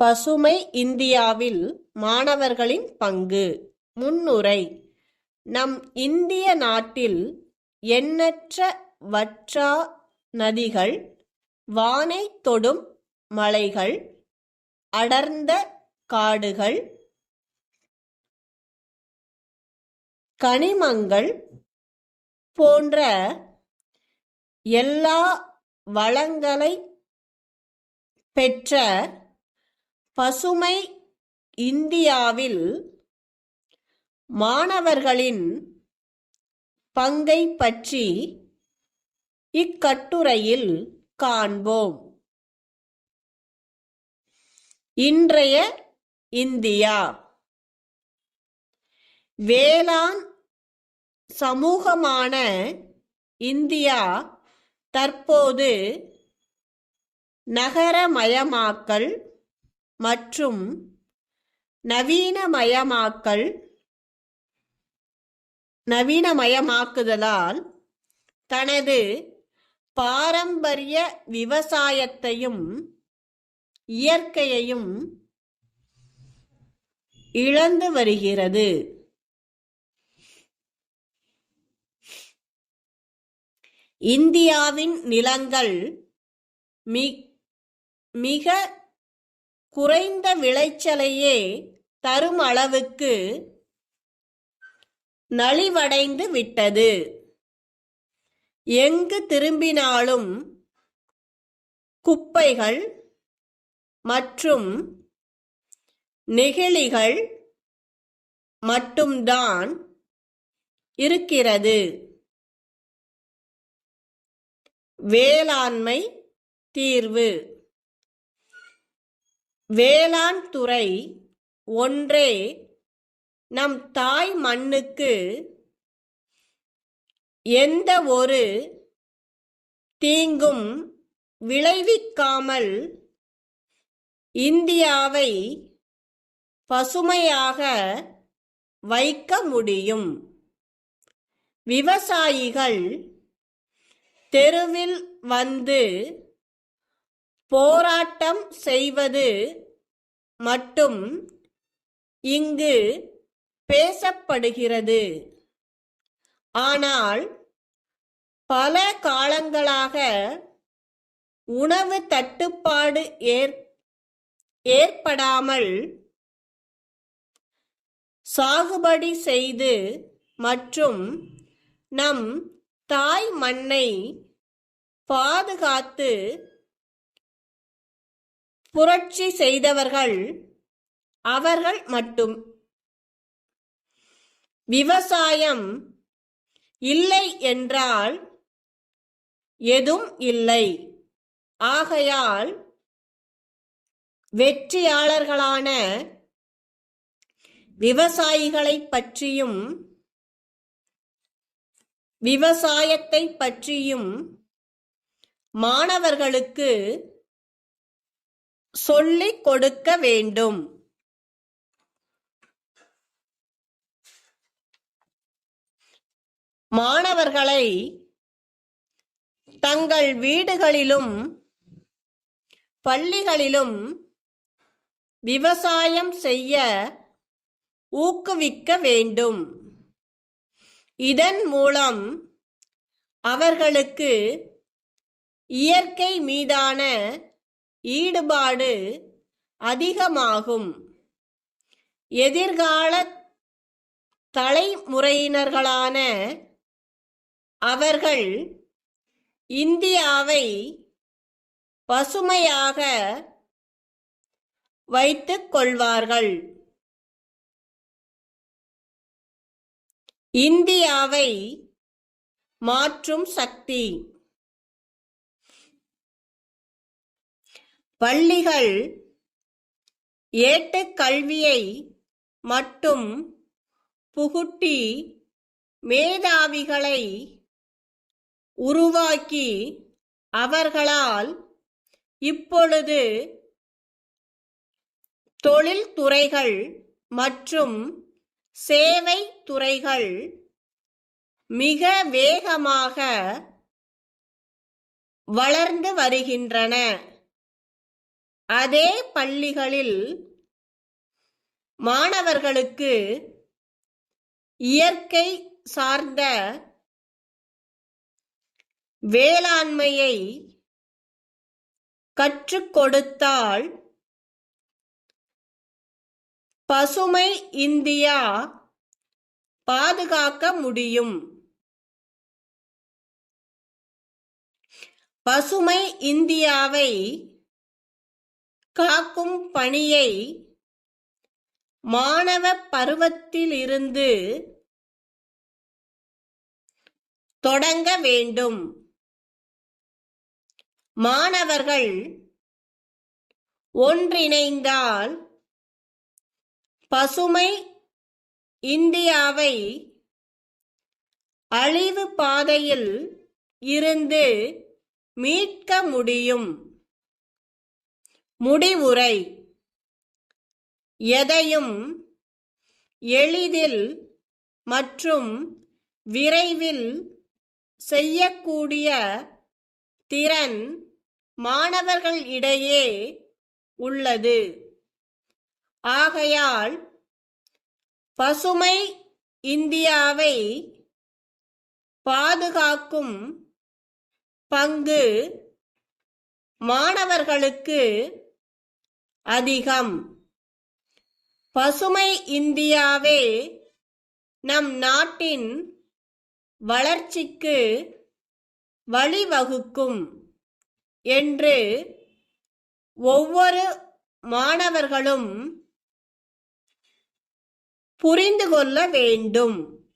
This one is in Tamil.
பசுமை இந்தியாவில் மாணவர்களின் பங்கு. முன்னுரை. நம் இந்திய நாட்டில் எண்ணற்ற வற்றா நதிகள் வானை தொடும் மலைகள் அடர்ந்த காடுகள் கனிமங்கள் போன்ற எல்லா வளங்களை பெற்ற பசுமை இந்தியாவில் மாணவர்களின் பங்கை பற்றி இக்கட்டுரையில் காண்போம். இன்றைய இந்தியா. வேளாண் சமூகமான இந்தியா தற்போது நகரமயமாக்கல் மற்றும் நவீனமயமாக்கல் நவீனமயமாக்குதலால் தனது பாரம்பரிய விவசாயத்தையும் இயற்கையையும் இழந்து வருகிறது. இந்தியாவின் நிலங்கள் மிக குறைந்த விளைச்சலையே தரும் அளவுக்கு நலிவடைந்து விட்டது. எங்கு திரும்பினாலும் குப்பைகள் மற்றும் நெகிழிகள் மட்டும்தான் இருக்கிறது. வேளாண்மை தீர்வு. வேளாண் துறை ஒன்றே நம் தாய் மண்ணுக்கு எந்த ஒரு தீங்கும் விளைவிக்காமல் இந்தியாவை பசுமையாக வைக்க முடியும். விவசாயிகள் தெருவில் வந்து போராட்டம் செய்வது மட்டும் இங்கு பேசப்படுகிறது. ஆனால் பல காலங்களாக உணவு தட்டுப்பாடு ஏற் ஏற்படாமல் சாகுபடி செய்து மற்றும் நம் தாய் மண்ணை பாதுகாத்து புரட்சி செய்தவர்கள் அவர்கள் மட்டும். விவசாயம் இல்லை என்றால் எதுவும் இல்லை. ஆகையால் வெற்றியாளர்களான விவசாயிகளை பற்றியும் விவசாயத்தை பற்றியும் மாணவர்களுக்கு சொல்லிக் கொடுக்க வேண்டும். மாணவர்களை தங்கள் வீடுகளிலும் பள்ளிகளிலும் விவசாயம் செய்ய ஊக்குவிக்க வேண்டும். இதன் மூலம் அவர்களுக்கு இயற்கை மீதான ஈடுபாடு அதிகமாகும். எதிர்கால தலைமுறையினர்களான அவர்கள் இந்தியாவை பசுமையாக வைத்துக் கொள்வார்கள். இந்தியாவை மாற்றும் சக்தி பள்ளிகள் ஏட்டுக் கல்வியை மட்டும் புகுட்டி மேதாவிகளை உருவாக்கி அவர்களால் இப்பொழுது தொழில்துறைகள் மற்றும் சேவை துறைகள் மிக வேகமாக வளர்ந்து வருகின்றன. அதே பள்ளிகளில் மாணவர்களுக்கு இயற்கை சார்ந்த வேளாண்மையை கற்றுக் கொடுத்தால் பசுமை இந்தியா பாதுகாக்க முடியும். பசுமை இந்தியாவை காக்கும் பணியை மாணவ பருவத்திலிருந்து தொடங்க வேண்டும். மாணவர்கள் ஒன்றிணைந்தால் பசுமை இந்தியாவை அழிவு பாதையில் இருந்து மீட்க முடியும். முடிவுரை. எதையும் எளிதில் மற்றும் விரைவில் செய்யக்கூடிய திறன் மாணவர்கள் இடையே உள்ளது. ஆகையால் பசுமை இந்தியாவை பாதுகாக்கும் பங்கு மாணவர்களுக்கு அதிகம். பசுமை இந்தியாவே நம் நாட்டின் வளர்ச்சிக்கு வழிவகுக்கும் என்று ஒவ்வொரு மாணவர்களும் புரிந்து கொள்ள வேண்டும்.